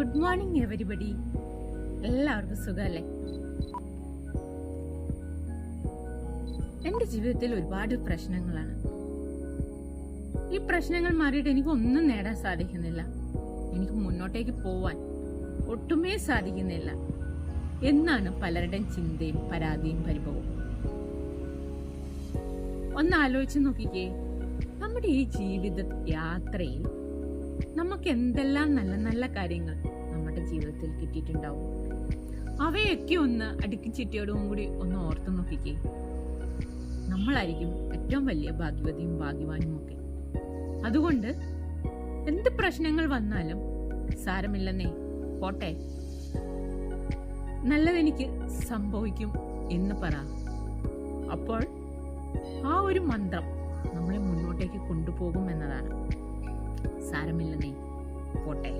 Good morning everybody എല്ലാവർക്കും സുഖമല്ലേ? എന്റെ ജീവിതത്തിൽ ഒരുപാട് പ്രശ്നങ്ങളാണ്. ഈ പ്രശ്നങ്ങൾ മാറിയിട്ട് എനിക്ക് ഒന്നും നേടാൻ സാധിക്കുന്നില്ല. എനിക്ക് മുന്നോട്ടേക്ക് പോവാൻ ഒട്ടുമേ സാധിക്കുന്നില്ല. എന്നാണ് പലരുടെയും ചിന്തയും പരാതിയും പരിഭവവും. ഒന്ന് ആലോചിച്ച് നോക്കിക്കേ. നമ്മുടെ ഈ ജീവിത യാത്രയിൽ നമുക്ക് എന്തെല്ലാം നല്ല നല്ല കാര്യങ്ങൾ നമ്മുടെ ജീവിതത്തിൽ കിട്ടിയിട്ടുണ്ടാവും? അവയൊക്കെ ഒന്ന് അടുക്കി ചിട്ടിയോടും കൂടി ഒന്ന് ഓർത്തു നോക്കിക്കേ. നമ്മളായിരിക്കും ഏറ്റവും വലിയ ഭാഗ്യവതിയും ഭാഗ്യവാനും ഒക്കെ. അതുകൊണ്ട് എന്ത് പ്രശ്നങ്ങൾ വന്നാലും സാരമില്ലെന്നേ. പോട്ടെ. നല്ലതെനിക്ക് സംഭവിക്കും എന്ന് പറ. അപ്പോൾ ആ ഒരു മന്ത്രം നമ്മളെ മുന്നോട്ടേക്ക് കൊണ്ടുപോകും എന്നതാണ്. സാരമില്ലെന്നേ. പോട്ടെ.